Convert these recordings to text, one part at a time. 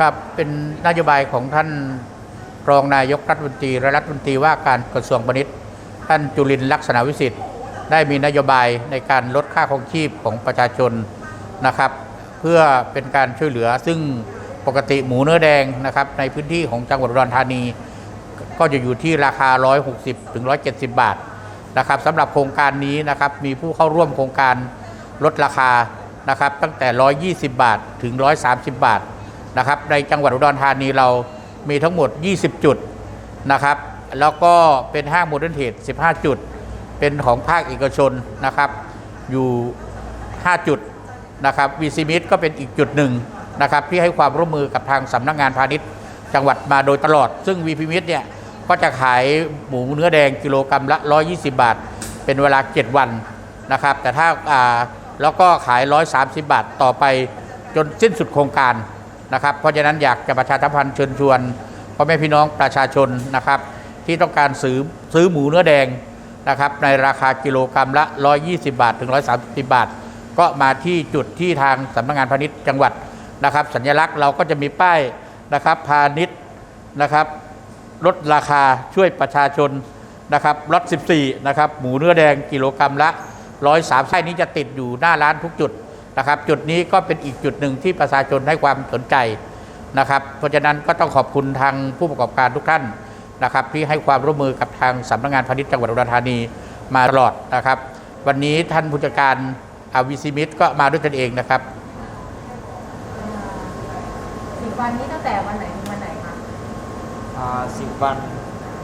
ครับเป็นนโยบายของท่านรองนายกรัฐมนตรีและรัฐมนตรีว่าการกระทรวงพาณิชย์ท่านจุลินลักษณะวิสิทธิ์ได้มีนโยบายในการลดค่าครองชีพของประชาชนนะครับ เพื่อเป็นการช่วยเหลือซึ่งปกติหมูเนื้อแดงนะครับในพื้นที่ของจังหวัดอุดรธานี ก็จะอยู่ที่ราคา 160ถึง170 บาทนะครับสำหรับโครงการนี้นะครับมีผู้เข้าร่วมโครงการลดราคานะครับตั้งแต่ 120 บาทถึง 130 บาท นะครับ ในจังหวัดอุดรธานีเรามีทั้งหมด 20 จุดนะครับ แล้วก็เป็นห้างโมเดิร์นเทรด15 จุด เป็นของภาคเอกชนนะครับ อยู่ 5 จุดนะครับวีซีมิดก็เป็นอีกจุดหนึ่งนะครับที่ให้ความร่วมมือกับทางสำนักงานพาณิชย์ จังหวัดมาโดยตลอด ซึ่งวีพีมิดเนี่ยก็จะขายหมูเนื้อแดงกิโลกรรัมละ 120 บาท เป็นเวลา 7 วันนะครับ แต่ถ้าอ่าแล้วก็ขาย 130 บาทต่อไปจนสิ้นสุดโครงการ นะครับ เพราะฉะนั้นอยากจะประชาสัมพันธ์เชิญชวนพ่อแม่พี่น้องประชาชนนะครับ ที่ต้องการซื้อซื้อหมูเนื้อแดงนะครับในราคากิโลกรรัมละ 120 บาท ถึง 130 บาท ก็มาที่จุดที่ทางสำนักงานพาณิชย์จังหวัดนะครับ สัญลักษณ์เราก็จะมีป้ายนะครับพาณิชย์นะครับลดราคาช่วยประชาชนนะครับลด14 นะครับ หมูเนื้อแดงกิโลกรรัมละ 103ไส้นี้จะติดอยู่หน้าร้านทุกจุด นะครับ จุดนี้ก็เป็นอีกจุดหนึ่งที่ประชาชนให้ความสนใจนะครับ เพราะฉะนั้นก็ต้องขอบคุณทางผู้ประกอบการทุกท่านนะครับ ที่ให้ความร่วมมือกับทางสำนักงานพาณิชย์จังหวัดอุดรธานีมาตลอดนะครับ วันนี้ท่านผู้จัดการอาวิซิมิตก็มาด้วยตนเองนะครับสิบวันนี้ตั้งแต่วันไหนถึงวันไหนคะสิบวัน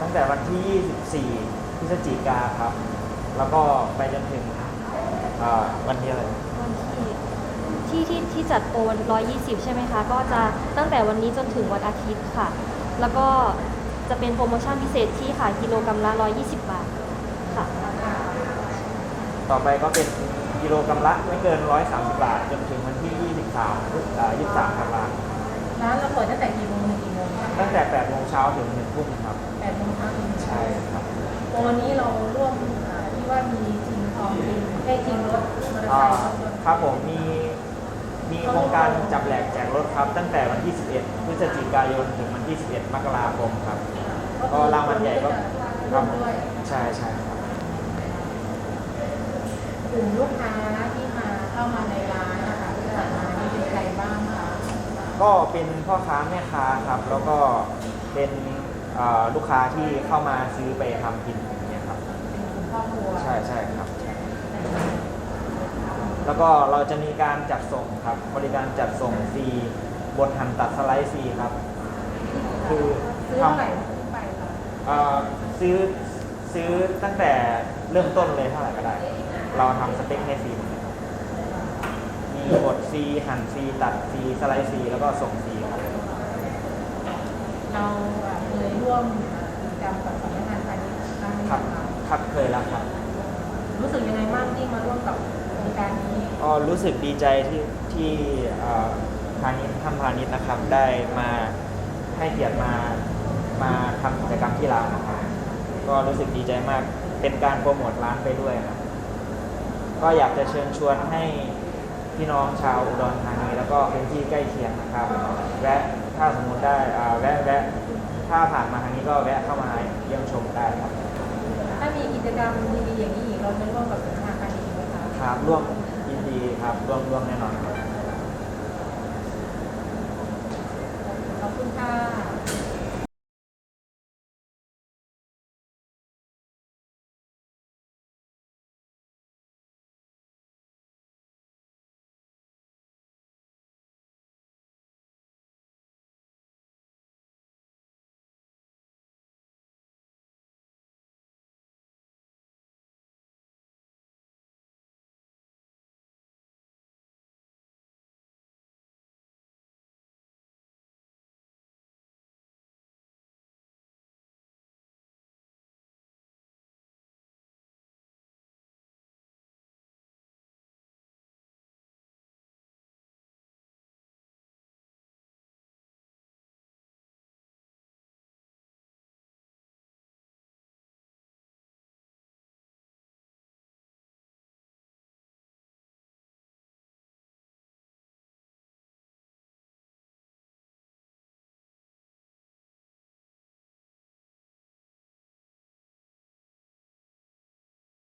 ตั้งแต่วันที่ 24 พฤศจิกาครับ แล้วก็ไปจนถึงอ่าวันที่อะไรวัน ที่ที่ที่ที่จัดโปร120 ใช่ไหมคะ ก็จะตั้งแต่วันนี้จนถึงวันอาทิตย์ค่ะ แล้วก็จะเป็นโปรโมชั่นพิเศษที่ขายกิโลกรัมละ 120 บาทค่ะ ต่อไปก็เป็นกิโลกรัมละไม่เกิน 130 บาท จนถึงวันที่ 23พฤษอ่า23ธันวาคมร้านเราเปิดตั้งแต่กี่โมงถึงกี่โมงคะตั้งแต่8โมงเช้าถึง1ทุ่มครับ แปดโมงเช้าถึงใช่ครับโปรนี้เราร่วมอ่าที่ว่ามีชิงทองชิงให้ชิงรถมอเตอร์อ่าไซค์รถยนต์ครับผมมีมีโค รงการจับแหลกแจกรถครับ ตั้งแต่วันที่ 11 พฤศจิกายนถึงวันที่ 11 มกราคมครับ ก็รางวัลใหญ่ก็คร่รัวบมด้วยใช่ใช่ครับกลุ่มลูกค้าที่มาเข้ามาในร้านนะคะที่ผ่านมานี่เป็นใครบ้างคะก็เป็นพ่อค้าแม่ค้าครับ แล้วก็เป็นเอ่อลูกค้าที่เข้ามาซื้อไปทำกินอย่างเนี่ยครับเป็นกลุ่มครอบครัว ใช่ใช่ครับ แล้วก็เราจะมีการจัดส่งครับ บริการจัดส่งฟรีบทหั่นตัดสไลด์ฟรีครับ คือซื้อทเท่าไหร่ขึ้นไปคะำเอ่อซื้อซื้อตั้งแต่เริ่มต้นเลยเท่าไหร่ก็ได้ เราทำสเต็กให้ฟรีหมดเลยครับมีบดฟรีหั่นฟรีตัดฟรีสไลด์ฟรีแล้วก็ส่งฟรีครับ เราอะเคยร่วมกิจกรรมกับสำนักงานพาณิชย์บ้างไหมครับ คะครับเคยแล้วครับ รู้สึกยังไงบ้างที่มาร่วมกับ โครงการนี้ก็รู้สึกดีใจที่ที่เอ่อพาณิชย์ท่านพาณิชย์นะครับได้มาให้เกียรติมามาทำกิจกรรมที่ร้านนะครับก็รู้สึกดีใจมากเป็นการโปรโมทร้านไปด้วยครับก็อยากจะเชิญชวนให้พี่น้องชาวอุดรธานีแล้วก็พื้นที่ใกล้เคียงนะครับแวะถ้าสมมุติได้อ่าแวะแวะถ้าผ่านมาทางนี้ก็แวะเข้ามาเยี่ยมชมได้ครับ ถ้ามีกิจกรรมดีๆอย่างนี้อีกเราจะร่วมกับสำนักงานพาณิชย์ไหม ครับร่วมยินดีครับร่วมร่วมแน่นอนครับ